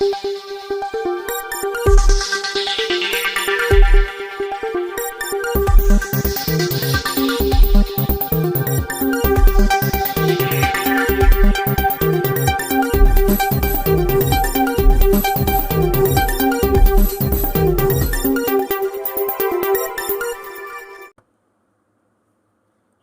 thank you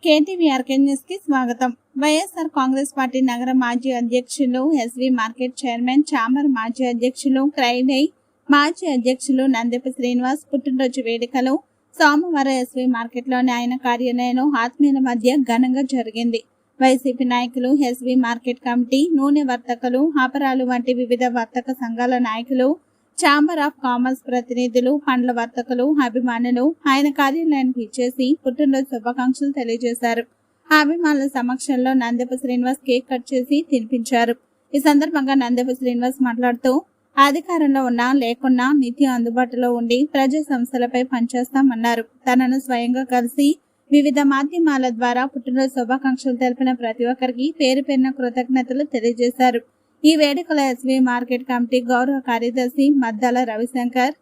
కేటీవీఆర్ న్యూస్కి స్వాగతం. YSR Congress party నగర మాజీ అధ్యక్షులు ఎస్వి మార్కెట్ చైర్మన్ చాంబర్ మాజీ అధ్యక్షులు క్రైడై మాజీ అధ్యక్షులు నందెప శ్రీనివాస్ పుట్టినరోజు వేడుకలు సోమవారం ఎస్వి మార్కెట్లోని ఆయన కార్యాలయంలో ఆత్మీయుల మధ్య ఘనంగా జరిగింది. వైసీపీ నాయకులు ఎస్వి మార్కెట్ కమిటీ నూనె వర్తకులు ఆపరాలు వంటి వివిధ వర్తక సంఘాల నాయకులు ఛాంబర్ ఆఫ్ కామర్స్ ప్రతినిధులు పండ్ల వర్తకులు అభిమానులు ఆయన కార్యాలయానికి ఇచ్చేసి పుట్టినరోజు శుభాకాంక్షలు తెలియజేశారు. అభిమానుల సమక్షంలో నందెప శ్రీనివాస్ కేక్ కట్ చేసి తినిపించారు. ఈ సందర్భంగా నందెప శ్రీనివాస్ మాట్లాడుతూ అధికారంలో ఉన్నా లేకున్నా నిత్యం అందుబాటులో ఉండి ప్రజా సంస్థలపై పనిచేస్తామన్నారు. తనను స్వయంగా కలిసి వివిధ మాధ్యమాల ద్వారా పుట్టినరోజు శుభాకాంక్షలు తెలిపిన ప్రతి ఒక్కరికి పేరు పేరున కృతజ్ఞతలు తెలియజేశారు. ఈ వేడుకలో ఎస్వి మార్కెట్ కమిటీ గౌరవ కార్యదర్శి మద్దాల రవిశంకర్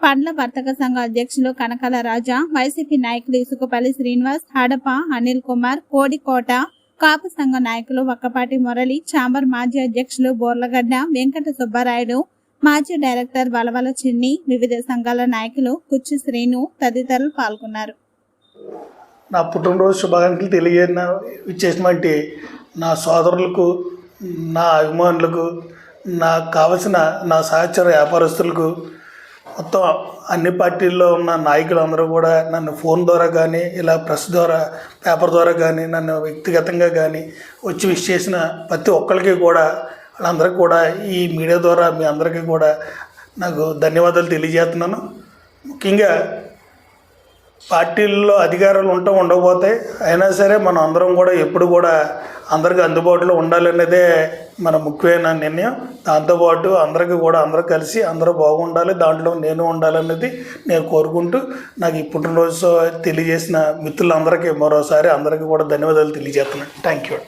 పండ్ల వర్తక సంఘ అధ్యక్షులు కనకాల రాజా వైసీపీ నాయకులు ఇసుకపల్లి శ్రీనివాస్ హడప అనిల్ కుమార్ కోడికోట కాపు సంఘ నాయకులు వక్కపాటి మురళి చాంబర్ మాజీ అధ్యక్షులు బోర్లగడ్డ వెంకట సుబ్బారాయుడు మాజీ డైరెక్టర్ వలవల చిన్ని వివిధ సంఘాల నాయకులు కుచ్చి శ్రీను తదితరులు పాల్గొన్నారు. నా పుట్టినరోజు శుభాకాంక్షలు తెలియజేసిన ఇచ్చేసినటువంటి నా సోదరులకు నా అభిమానులకు నాకు కావలసిన నా సహచర వ్యాపారస్తులకు మొత్తం అన్ని పార్టీల్లో ఉన్న నాయకులందరూ కూడా నన్ను ఫోన్ ద్వారా కానీ ఇలా ప్రెస్ ద్వారా పేపర్ ద్వారా కానీ నన్ను వ్యక్తిగతంగా కానీ వచ్చి విష్ చేసిన ప్రతి ఒక్కరికి కూడా వాళ్ళందరికీ కూడా ఈ మీడియా ద్వారా మీ అందరికీ కూడా నాకు ధన్యవాదాలు తెలియజేస్తున్నాను. ముఖ్యంగా పార్టీల్లో అధికారాలు ఉంటూ ఉండకపోతాయి. అయినా సరే మనం అందరం కూడా ఎప్పుడు కూడా అందరికీ అందుబాటులో ఉండాలనేదే మన ముఖ్యమైన నిర్ణయం. దాంతోపాటు అందరికీ కూడా అందరూ కలిసి అందరూ బాగుండాలి దాంట్లో నేను ఉండాలనేది నేను కోరుకుంటూ నాకు ఈ పుట్టినరోజు తెలియజేసిన మిత్రులందరికీ మరోసారి అందరికీ కూడా ధన్యవాదాలు తెలియజేస్తున్నాను. Thank you